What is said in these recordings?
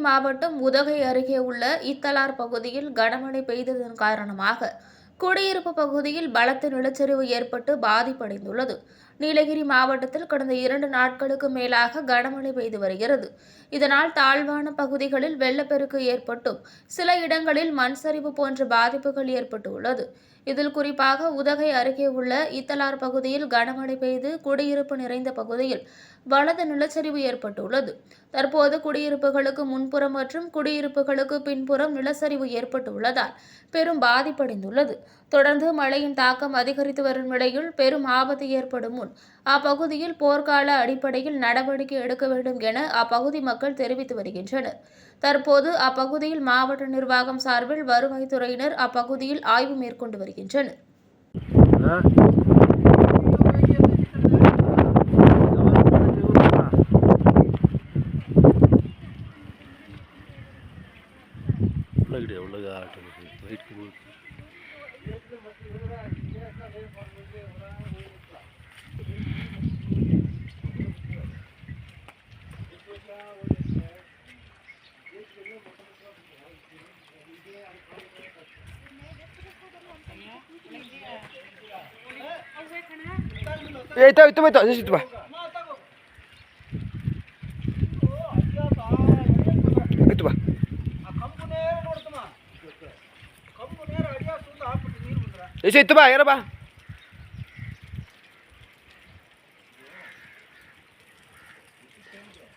மாவட்டம் உதகை அருகே உள்ள இத்தலார் பகுதியில் கனமழை பெய்ததன் காரணமாக குடியிருப்பு பகுதியில் பலத்த நிலச்சரிவு ஏற்பட்டு பாதிப்படைந்துள்ளது. நீலகிரி மாவட்டத்தில் கடந்த இரண்டு நாட்களுக்கு மேலாக கனமழை பெய்து வருகிறது. இதனால் தாழ்வான பகுதிகளில் வெள்ளப்பெருக்கு ஏற்பட்டும். சில இடங்களில் மண் சரிவு போன்ற பாதிப்புகள் ஏற்பட்டுள்ளது. இதில் குறிப்பாக உதகை அருகே உள்ள இத்தலார் பகுதியில் கனமழை பெய்து குடியிருப்பு நிறைந்த பகுதியில் பலத்த நிலச்சரிவு ஏற்பட்டுள்ளது. தற்போது குடியிருப்புகளுக்கு முன்புறம் மற்றும் குடியிருப்புகளுக்கு பின்புறம் நிலச்சரிவு ஏற்பட்டுள்ளதால் பெரும் பாதிப்படைந்துள்ளது. தொடர்ந்து மழையின் தாக்கம் அதிகரித்து வரும் நிலையில் பெரும் ஆபத்து ஏற்படும் முன் அப்பகுதியில் போர்க்கால அடிப்படையில் நடவடிக்கை எடுக்க வேண்டும் என அப்பகுதி மக்கள் தெரிவித்து வருகின்றனர். தற்போது அப்பகுதியில் மாவட்ட நிர்வாகம் சார்பில் வருவாய்த்துறையினர் அப்பகுதியில் ஆய்வு மேற்கொண்டு வருகின்றனர் உள்ளகிட்டே உள்ளக ஆட்டு வெயிட் ಏ ಇತ್ತು ಇತ್ತು ಬೈತು ಅದೇ ಸಿತ್ತು ಬಾ ಇತ್ತು ಬಾ ಏಸೆ ಇತ್ತು ಬಾ ಯಾರ ಬಾ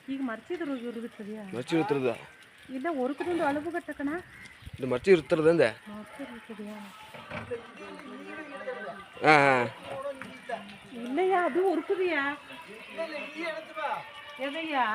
ಈಗ ಮರ್ಚಿದ್ರು ಇರುತ್ತದೆಯಾ ಮರ್ಚಿ ಇರ್ತದ ಇಲ್ಲ ಒರುಕದೊಂದು ಅಳುಬು ಕಟ್ಟಕಣ ಇದು ಮರ್ಚಿ ಇರ್ತದ ಅಂದೆ ಮರ್ಚಿರುತ್ತದೆಯಾ ಹಾಂ ಹಾಂ இல்லையா? அது உருக்குதியா எதையா?